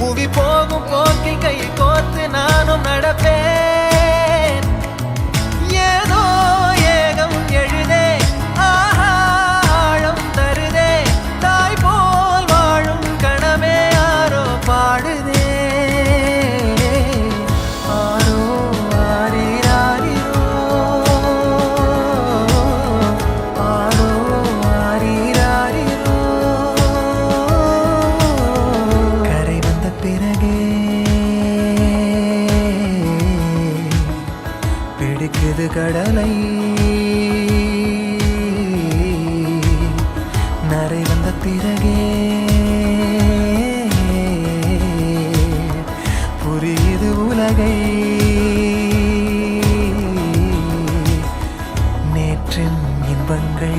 Houve pouco, pouco em அடிக்குது கடலை. நரை வந்த பிறகே. புரியுது உலகை. நேற்றின் இன்பங்கள்.